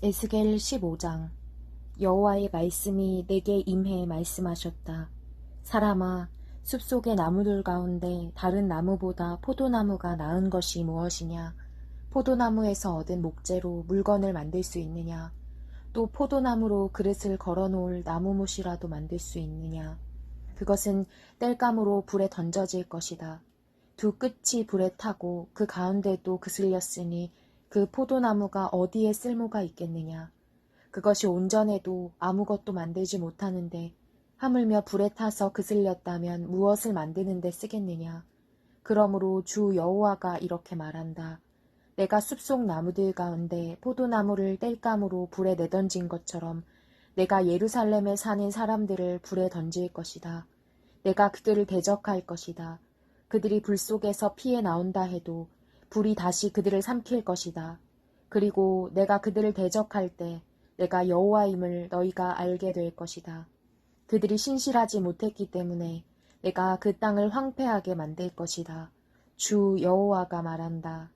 에스겔 15장 여호와의 말씀이 내게 임해 말씀하셨다. 사람아, 숲속의 나무들 가운데 다른 나무보다 포도나무가 나은 것이 무엇이냐? 포도나무에서 얻은 목재로 물건을 만들 수 있느냐? 또 포도나무로 그릇을 걸어놓을 나무못이라도 만들 수 있느냐? 그것은 땔감으로 불에 던져질 것이다. 두 끝이 불에 타고 그 가운데도 그슬렸으니 그 포도나무가 어디에 쓸모가 있겠느냐. 그것이 온전해도 아무것도 만들지 못하는데 하물며 불에 타서 그슬렸다면 무엇을 만드는 데 쓰겠느냐. 그러므로 주 여호와가 이렇게 말한다. 내가 숲속 나무들 가운데 포도나무를 땔감으로 불에 내던진 것처럼 내가 예루살렘에 사는 사람들을 불에 던질 것이다. 내가 그들을 대적할 것이다. 그들이 불 속에서 피해 나온다 해도 불이 다시 그들을 삼킬 것이다. 그리고 내가 그들을 대적할 때 내가 여호와임을 너희가 알게 될 것이다. 그들이 신실하지 못했기 때문에 내가 그 땅을 황폐하게 만들 것이다. 주 여호와가 말한다.